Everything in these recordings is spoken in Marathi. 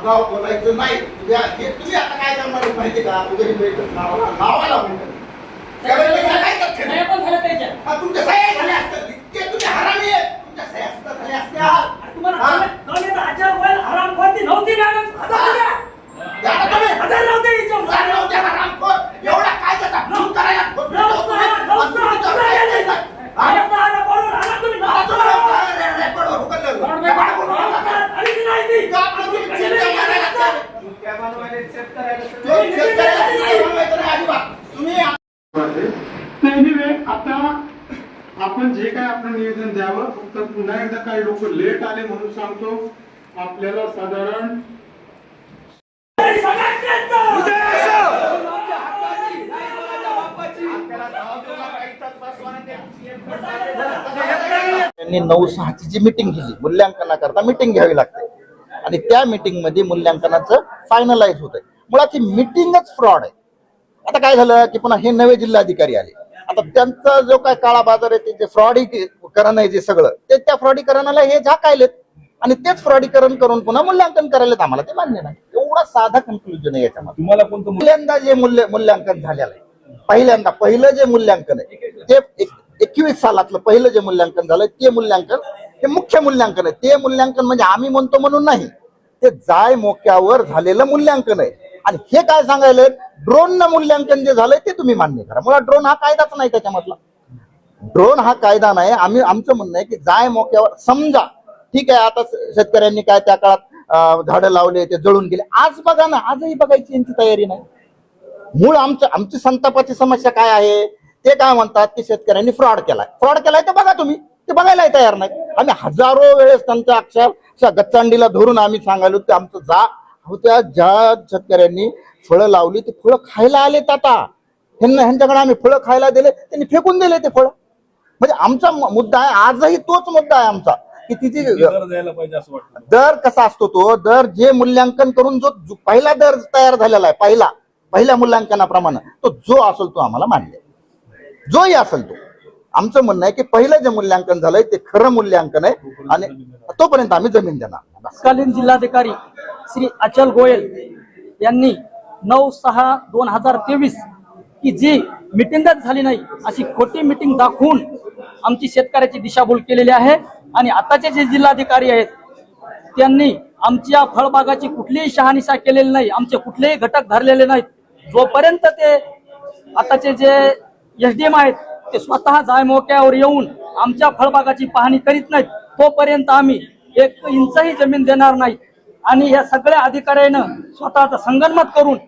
आगाव बोलायचं नाही. हे तुम्ही आता काय करणार माहिती का? नावाला नावाला. हा, तुमच्या सह्या झाल्या असतात इतके तुम्ही हरामी आहे तुमच्या सह्या सुद्धा झाल्या असत्या. तुम्हाला हा? हजार रुपये हरामखोरी नव्हती मॅडम. हजार रुपये. द्या ना तुम्ही. हजार नव्हते हिच्यावर. हजार नव्हते हरामखोर. एवढा काय त्याचा भूम करायला खोट नव्हतं, नव्हतं तुम्ही. नव्हतं, आणि तुमचं काय द्यायचं? हा? नव्हतं, आलं पळून, आलं तुम्ही, आता नव्हतं. तुम्हाला काय रे- रेकॉर्डवर उकललं. रेकॉर्डवर उकललं. नव्हतं, आणि ती नाही ती. का आपलं तुम्ही चिंता मारायला लागता? त्या बनवायला शेतकऱ्याला तो सगळं- शेतकऱ्याला नाही बनवायचं नाही अजिबात. तुम्ही एनिवे आता आपण जे काय आपलं निवेदन द्यावं फक्त पुन्हा एकदा काही लोक लेट आले म्हणून सांगतो. आपल्याला साधारण त्यांनी नऊ सहाची जी मिटिंग घेतली मूल्यांकनाकरता मिटिंग घ्यावी लागते. आणि त्या मिटिंगमध्ये मूल्यांकनाचं फायनलाइज होत आहे मुळात ही मिटिंगच फ्रॉड आहे. आता काय झालं की पुन्हा हे नवे जिल्हाधिकारी आले. आता त्यांचा जो काय काळा बाजार आहे ते जे फ्रॉडीकरण आहे जे सगळं ते त्या फ्रॉडीकरणाला हे झाकायलेत. आणि तेच फ्रॉडीकरण करून पुन्हा मूल्यांकन करायला आम्हाला. ते मान्य नाही. एवढा साधा कन्क्लुजन आहे याच्यामध्ये. तुम्हाला कोणतं पहिल्यांदा जे मूल्य मूल्यांकन झालेलं आहे. पहिल्यांदा पहिलं जे मूल्यांकन आहे ते एक- एकवीस सालातलं पहिलं जे मूल्यांकन झालं ते मूल्यांकन हे मुख्य मूल्यांकन आहे. ते मूल्यांकन म्हणजे आम्ही म्हणतो म्हणून नाही. ते जाय मोक्यावर झालेलं मूल्यांकन आहे. आणि हे काय सांगायला? ड्रोन मूल्यांकन जे झालंय ते तुम्ही मान्य करा. मला ड्रोन हा कायदाच नाही त्याच्यामधला. ड्रोन हा कायदा नाही. आम्ही आमचं म्हणणं आहे की जाय मोक्यावर समजा ठीक आहे आता शेतकऱ्यांनी काय त्या काळात झाड झाडं लावले ते जळून गेले. आज बघा ना आजही बघायची यांची तयारी नाही. मूळ आमचं आमची संतापाची समस्या काय आहे? ते काय म्हणतात की शेतकऱ्यांनी फ्रॉड केलाय. फ्रॉड केलाय ते बघा तुम्ही. ते बघायलाही तयार नाही आम्ही हजारो वेळेस त्यांच्या अक्षर गच्चांडीला धरून आम्ही सांगायलो ते आमचं जा अहो, त्या ज्या शेतकऱ्यांनी फळं लावली ते फळं खायला आलेत आता ह्यांना ह्यांच्याकडे आम्ही फळं खायला दिले त्यांनी फेकून दिले ते फळं. म्हणजे आमचा मुद्दा आहे आजही तोच मुद्दा आहे आमचा की तिची दर द्यायला पाहिजे असं वाटतं दर कसा असतो तो? दर जे मूल्यांकन करून जो पहिला दर तयार झालेला आहे पहिला पहिल्या मूल्यांकनाप्रमाणे तो जो असेल तो आम्हाला मान्य आहे. जोही असेल तो. आमचं म्हणणं आहे की पहिलं जे मूल्यांकन झालंय ते खरं मूल्यांकन आहे आणि तोपर्यंत आम्ही जमीन देणार तत्कालीन जिल्हाधिकारी श्री अचल गोयल यांनी नऊ सहा दोन हजार तेवीस की जी मिटिंगच झाली नाही अशी खोटी मिटिंग दाखवून आमची शेतकऱ्याची दिशाभूल केलेली आहे. आणि आताचे जे जिल्हाधिकारी आहेत त्यांनी आमच्या फळबागाची कुठलीही शहानिशा केलेली नाही आमचे कुठलेही घटक धरलेले नाहीत. जोपर्यंत ते आताचे जे एस डी एम आहेत ते स्वतः जायमोक्यावर येऊन आमच्या फळबागाची पाहणी करीत नाहीत. तोपर्यंत आम्ही एक इंचही जमीन देणार नाही. आणि या सगळ्या अधिकाऱ्यानं स्वतःचं संगनमत करून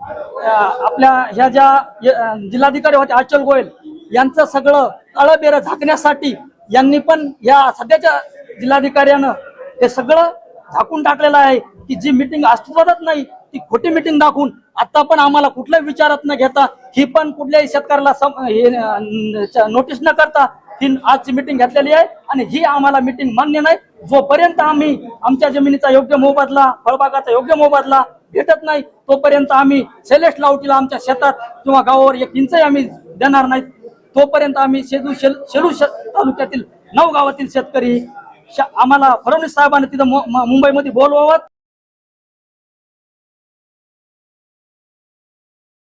आपल्या ह्या ज्या जिल्हाधिकारी होते अचल गोयल यांचं सगळं काळबेरं झाकण्यासाठी यांनी पण या सध्याच्या जिल्हाधिकाऱ्यानं हे सगळं झाकून टाकलेलं आहे. की जी मिटिंग अस्तित्वातच नाही ती खोटी मिटिंग दाखवून आता पण आम्हाला कुठल्या विचारात न घेता ही पण कुठल्याही शेतकऱ्याला सम- हे, नोटीस न करता ही आजची मिटिंग घेतलेली आहे आणि ही आम्हाला मिटिंग मान्य नाही. जोपर्यंत आम्ही आमच्या जमिनीचा योग्य मोबदला फळबागाचा योग्य मोबदला भेटत नाही तोपर्यंत आम्ही सेलेस्ट लावटीला आमच्या शेतात किंवा गावावर एक इंचही आम्ही देणार नाही. तोपर्यंत आम्ही शेजू शेल शेलू तालुक्यातील नऊ गावातील शेतकरी श- आम्हाला फडणवीस साहेबांनी तिथं मुंबईमध्ये बोलवावं.